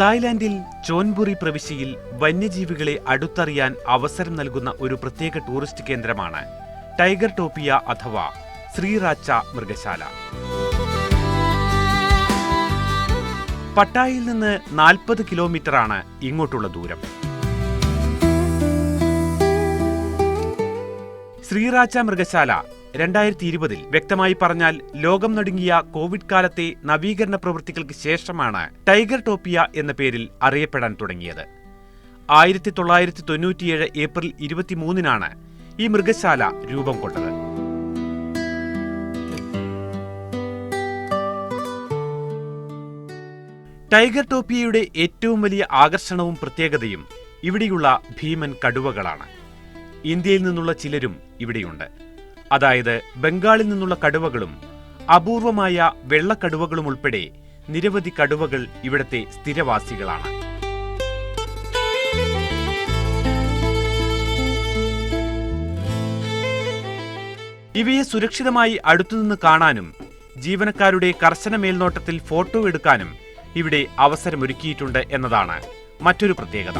തായ്ലാന്റിൽ ചോൻബുറി പ്രവിശ്യയിൽ വന്യജീവികളെ അടുത്തറിയാൻ അവസരം നൽകുന്ന ഒരു പ്രത്യേക ടൂറിസ്റ്റ് കേന്ദ്രമാണ് ടൈഗർ ടോപ്പിയ അഥവാ ശ്രീറാച്ച മൃഗശാല. പട്ടായിൽ നിന്ന് നാൽപ്പത് കിലോമീറ്ററാണ് ഇങ്ങോട്ടുള്ള ദൂരം. ശ്രീറാച്ച മൃഗശാല രണ്ടായിരത്തി ഇരുപതിൽ വ്യക്തമായി പറഞ്ഞാൽ ലോകം നടുങ്ങിയ കോവിഡ് കാലത്തെ നവീകരണ പ്രവൃത്തികൾക്ക് ശേഷമാണ് ടൈഗർ ടോപ്പിയ എന്ന പേരിൽ അറിയപ്പെടാൻ തുടങ്ങിയത്. ആയിരത്തി തൊള്ളായിരത്തി തൊണ്ണൂറ്റിയേഴ് ഏപ്രിൽ ഇരുപത്തിമൂന്നിനാണ് ഈ മൃഗശാല രൂപം കൊണ്ടത്. ടൈഗർ ടോപ്പിയയുടെ ഏറ്റവും വലിയ ആകർഷണവും പ്രത്യേകതയും ഇവിടെയുള്ള ഭീമൻ കടുവകളാണ്. ഇന്ത്യയിൽ നിന്നുള്ള ചിലരും ഇവിടെയുണ്ട്. അതായത് ബംഗാളിൽ നിന്നുള്ള കടുവകളും അപൂർവമായ വെള്ളക്കടുവകളും ഉൾപ്പെടെ നിരവധി കടുവകൾ ഇവിടത്തെ സ്ഥിരവാസികളാണ്. ഇവയെ സുരക്ഷിതമായി അടുത്തുനിന്ന് കാണാനും ജീവനക്കാരുടെ കർശന മേൽനോട്ടത്തിൽ ഫോട്ടോ എടുക്കാനും ഇവിടെ അവസരമൊരുക്കിയിട്ടുണ്ട് എന്നതാണ് മറ്റൊരു പ്രത്യേകത.